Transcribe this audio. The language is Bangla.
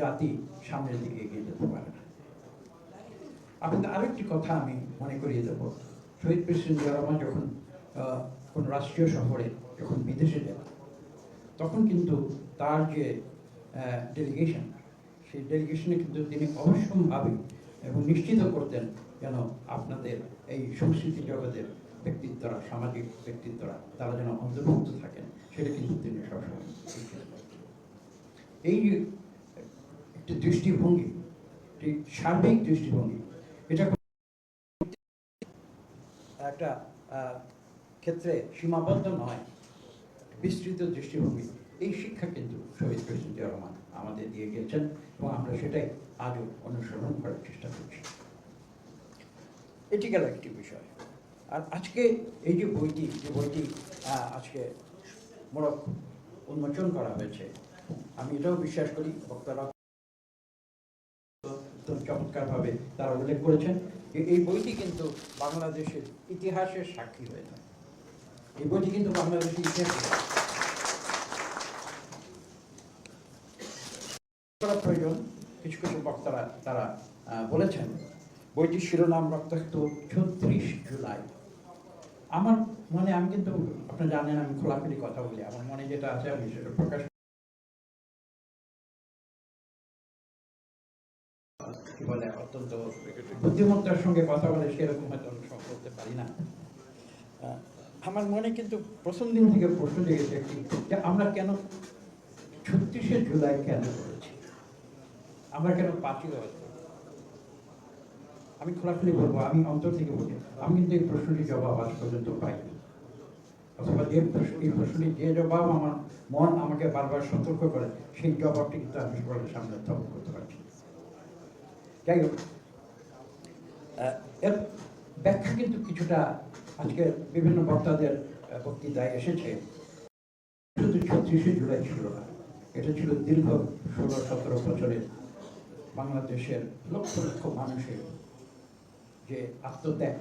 জাতি সামনের দিকে এগিয়ে যেতে পারে না আপনাদের আরেকটি কথা আমি মনে করিয়ে দেব শহীদ প্রেসিডেন্ট জিয়া যখন কোন রাষ্ট্রীয় সফরে যখন বিদেশে যান, তখন কিন্তু তার যে ডেলিগেশন সেই ডেলিগেশনে কিন্তু তিনি অবশ্যমভাবে এবং নিশ্চিত করতেন যেন আপনাদের এই সংস্কৃতি জগতের ব্যক্তিত্বরা, সামাজিক ব্যক্তিত্বরা, তারা যেন অন্তর্ভুক্ত থাকেন, সেটা কিন্তু তিনি সবসময়। এই একটি দৃষ্টিভঙ্গি সার্বিক দৃষ্টিভঙ্গি, এটা একটা ক্ষেত্রে সীমাবদ্ধ নয় বিস্তৃত দৃষ্টিভঙ্গি। এই শিক্ষা কিন্তু শহীদ প্রেসিডেন্ট রহমান আমাদের দিয়ে গেছেন এবং আমরা সেটাই আজও অনুসরণ করার চেষ্টা করছি। এটি গেল একটি বিষয়। আর আজকে এই যে বইটি যে বইটি আজকে মোড়ক উন্মোচন করা হয়েছে আমি এটাও বিশ্বাস করি বক্তারা চমৎকারভাবে তারা উল্লেখ করেছেন এই বইটি কিন্তু বাংলাদেশের ইতিহাসের সাক্ষী হয়ে থাকে। এই বইটি কিন্তু বাংলাদেশের ইতিহাসের করা প্রয়োজন, কিছু কিছু বক্তারা তারা বলেছেন, বইটির শিরোনাম রক্তাক্ত ছত্রিশ জুলাই। আমার মনে, আমি কিন্তু, আপনারা জানেন, আমি খোলাখুলি কথা বলি, আমার মনে যেটা আছে, আমি সেটা প্রকাশ কি বলে অত্যন্ত বুদ্ধিমত্তার সঙ্গে কথা বলে সেরকম হয়তো অনেক সময় করতে পারি না আমার মনে কিন্তু প্রথম দিন থেকে প্রশ্ন জেগেছে যে আমরা কেন ছত্রিশে জুলাই কেন করেছি আমরা কেন পাঁচই করব? আমি খোলাখুলি বলব, আমি অন্তর থেকে বলি, আমি কিন্তু এই প্রশ্নটির জবাব আজ পর্যন্ত পাইনি অথবা যে প্রশ্ন- এই প্রশ্নটি যে জবাব আমার মন আমাকে বারবার সতর্ক করে, সেই জবাবটি কিন্তু আমি সকলের সামনে উত্থাপন করতে পারছি। যাই হোক এর ব্যাখ্যা কিন্তু কিছুটা আজকে বিভিন্ন বক্তাদের বক্তৃতায় এসেছে। শুধু ছত্রিশে জুলাই ছিল না, এটা ছিল দীর্ঘ ষোলো, সতেরো বছরের বাংলাদেশের লক্ষ লক্ষ মানুষের যে আত্মত্যাগ।